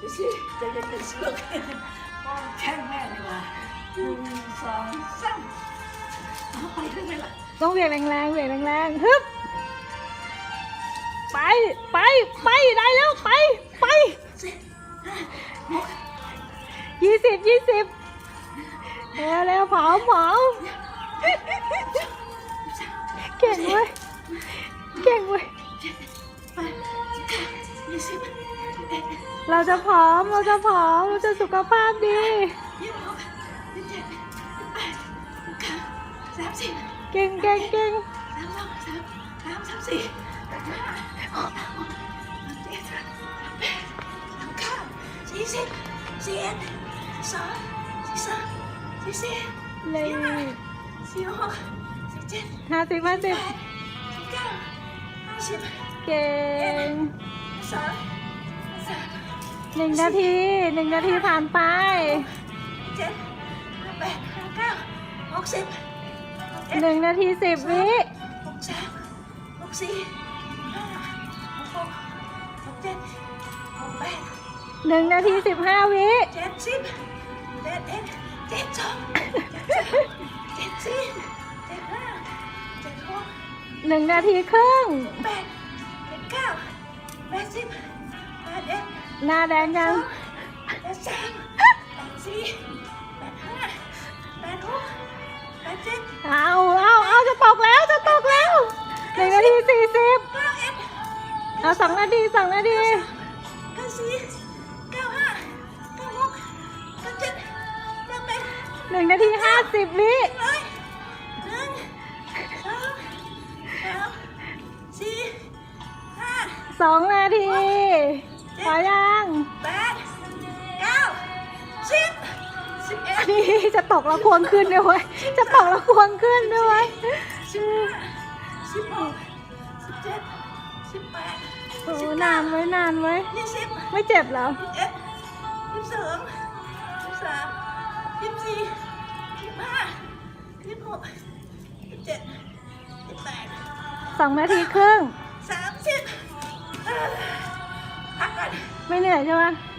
ดูสิจะจะเป็นสุกป้อแข้งแม่ดีกว่าหนึ่งสองสามเอาไปขึ้นไปละต้องเวียงแรงๆเวียงแรงๆฮึบไปไปไปได้แล้วไปไปยี่สิบยี่สิบเร็วเร็วเผาเผาเก่งเว้ยเก่งเว้ยยี่สิบ เอ็ดเราจะผอม เราจะผอม เราจะสุขภาพดียี่สิบหกยี่สิบเจ็ดยี่สิบแปดยี่สิบเก้าสามสิบเก่งเก่งเก่งสามสองสามสามสามสี่สามห้าสามหกสามเจ็ดสามแปดสามเก้าสี่สิบสี่เอ็ดสี่สองสี่สามสี่สี่เลยสี่หกสี่เจ็ดห้าสิบห้าสิบสี่เก้าห้าสิบเก่งสองสาม หนึ่งนาทีหนึ่งนาทีผ่านไปเจ็ดแปดเก้าหกสิบหนึ่งนาทีสิบวิหกสามหกสี่ห้าหกหกหกเจ็ดหกแปดหนึ่งนาทีสิบห้าวิเจ็ดสิบเจ็ดเอ็ดเจ็ดสองเจ็ดสี่เจ็ดห้าเจ็ดหกหนึ่งนาทีครึ่งแปดเจ็ดเก้าแปดสิบแปดเอ็ด หน้าแดงยังแปดสามแปดสี่แปดห้าแปดหกแปดเจ็ดเอาเอาเอาจะตกแล้วจะตกแล้วหนึ่งนาทีสี่สิบเก้าเอ็ดเอาสองนาทีสองนาทีเก้าสี่เก้าห้าเก้าหกเก้าเจ็ดเก้าแปดหนึ่งนาทีห้าสิบวิร้อยหนึ่งสองสามสี่ห้าสองนาที นี่จะตกแล้วควงขึ้นด้วยเวยจะตกแล้วควงขึ้นด้วยเวยสิบห้าสิบหกสิบเจ็ดสิบแปดโอ้นานไว้ยนานไว้ยยี่สิบไม่เจ็บเหรอยี่สิบเอ็ดยี่สิบสองยี่สิบสามยี่สิบสี่ยี่สิบห้ายี่สิบหกยี่สิบเจ็ดยี่สิบแปดสองนาทีครึ่งสามสิบเอ่อพักก่อนไม่เหนื่อยใช่ไหมไ